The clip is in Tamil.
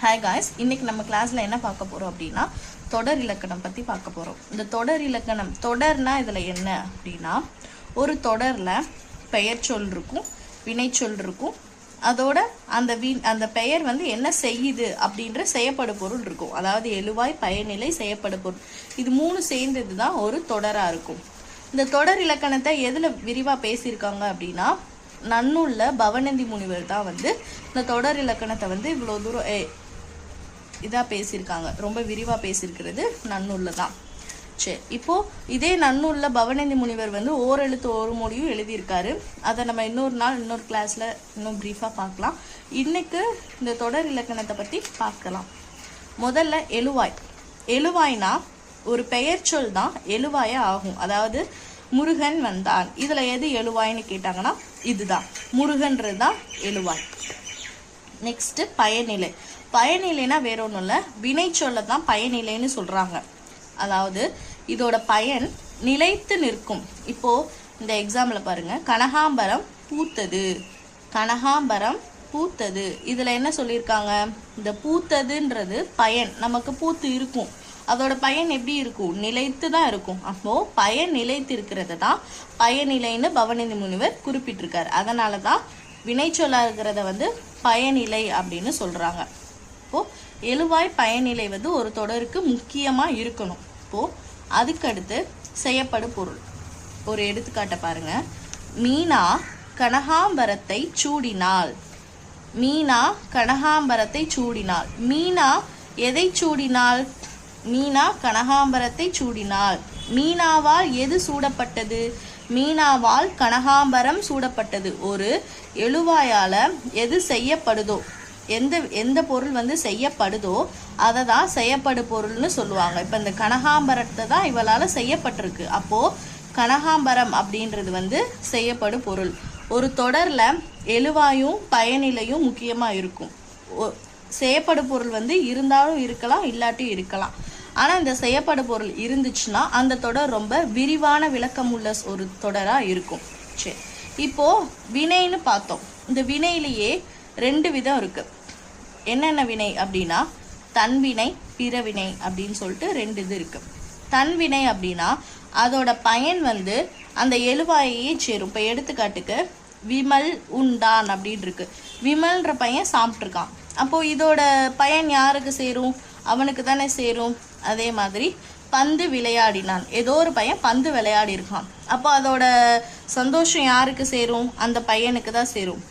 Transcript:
ஹாய் காய்ஸ் இன்னைக்கு நம்ம கிளாஸ்ல என்ன பார்க்க போறோம் அப்படின்னா தொடர் இலக்கணம் பத்தி பார்க்க போறோம். இந்த தொடர் இலக்கணம் தொடர்னா இதுல என்ன அப்படின்னா ஒரு தொடர்ல பெயர் சொல் இருக்கும் வினைச்சொல் இருக்கும். அதோட அந்த வி அந்த பெயர் வந்து என்ன செய்யுது அப்படின்ற செய்யப்படு பொருள் இருக்கும். அதாவது எழுவாய் பயனிலை செய்யப்படு பொருள். இது மூணு சேர்ந்தது தான் ஒரு தொடராக இருக்கும். இந்த தொடர் இலக்கணத்தை எதில் விரிவாக பேசியிருக்காங்க அப்படின்னா நன்னுள்ள பவனந்தி முனிவர் தான் வந்து இந்த தொடர் இலக்கணத்தை வந்து இவ்வளோ தூரம் இதாக பேசியிருக்காங்க. ரொம்ப விரிவாக பேசியிருக்கிறது நன்னூலில் தான். சரி இப்போது இதே நன்னூலில் பவனந்தி முனிவர் வந்து ஓரெழுத்து ஒரு மொழியும் எழுதியிருக்காரு. அதை நம்ம இன்னொரு நாள் இன்னொரு கிளாஸில் இன்னும் ப்ரீஃபாக பார்க்கலாம். இன்றைக்கு இந்த தொடர் இலக்கணத்தை பற்றி பார்க்கலாம். முதல்ல எழுவாய். எழுவாய்னா ஒரு பெயர் சொல் தான் எழுவாயே ஆகும். அதாவது முருகன் வந்தான். இதில் எது எழுவாய்னு கேட்டாங்கன்னா இதுதான். முருகன்றது தான் எழுவாய். நெக்ஸ்ட் பயனிலை. பயனிலைனா வேற ஒன்றும் இல்லை. வினைச்சொல்லை தான் பயனிலைன்னு சொல்கிறாங்க அதாவது இதோட பயன் நிலைத்து நிற்கும். இப்போ இந்த எக்ஸாம்பிள் பாருங்க. கனகாம்பரம் பூத்தது. கனகாம்பரம் பூத்தது. இதில் என்ன சொல்லியிருக்காங்க? இந்த பூத்ததுன்றது பயன். நமக்கு பூத்து இருக்கும். அதோட பயன் எப்படி இருக்கும்? நிலைத்து தான் இருக்கும். அப்போ பயன் நிலைத்து இருக்கிறத தான் பயனிலைன்னு பவநிதி முனிவர் குறிப்பிட்டிருக்காரு. அதனால தான் வினைச்சொல்லா இருக்கிறத வந்து பயனிலை அப்படின்னு சொல்றாங்க. இப்போ எழுவாய் பயனிலை வந்து ஒரு தொடருக்கு முக்கியமா இருக்கணும். இப்போ அதுக்கடுத்து செய்யப்படு பொருள். ஒரு எடுத்துக்காட்டை பாருங்க. மீனா கனகாம்பரத்தை சூடினாள். மீனா கனகாம்பரத்தை சூடினாள். மீனா எதை சூடினாள்? மீனா கனகாம்பரத்தை சூடினாள். மீனாவால் எது சூடப்பட்டது? மீனாவால் கனகாம்பரம் சூடப்பட்டது. ஒரு எழுவாயால் எது செய்யப்படுதோ எந்த எந்த பொருள் வந்து செய்யப்படுதோ அதை தான் செய்யப்படு பொருள்னு சொல்லுவாங்க. இப்போ இந்த கனகாம்பரத்தை தான் இவளால் செய்யப்பட்டிருக்கு. அப்போது கனகாம்பரம் அப்படின்றது வந்து செய்யப்படு பொருள். ஒரு தொடரில் எழுவாயும் பயனிலையும் முக்கியமாக இருக்கும். செய்யப்படு பொருள் வந்து இருந்தாலும் இருக்கலாம் இல்லாட்டியும் இருக்கலாம். ஆனால் இந்த செய்யப்பட பொருள் இருந்துச்சுன்னா அந்த தொடர் ரொம்ப விரிவான விளக்கம் உள்ள ஒரு தொடராக இருக்கும். சரி இப்போ வினைன்னு பார்த்தோம். இந்த வினையிலேயே ரெண்டு விதம் இருக்கு. என்னென்ன வினை அப்படின்னா தன்வினை பிறவினை அப்படின்னு சொல்லிட்டு ரெண்டு இது இருக்கு. தன்வினை அப்படின்னா அதோட பயன் வந்து அந்த எழுவாயையே சேரும். இப்போ எடுத்துக்காட்டுக்கு விமல் உண்டான் அப்படின்னு இருக்கு. விமல்ன்ற பையன் சாப்பிட்ருக்கான் அப்போது இதோட பயன் யாருக்கு சேரும்? அவனுக்கு தானே சேரும்? அதே மாதிரி பந்து விளையாடினான். ஏதோ ஒரு பையன் பந்து விளையாடி இருக்கான் அப்போ அதோட சந்தோஷம் யாருக்கு சேரும்? அந்த பையனுக்கு தான் சேரும்.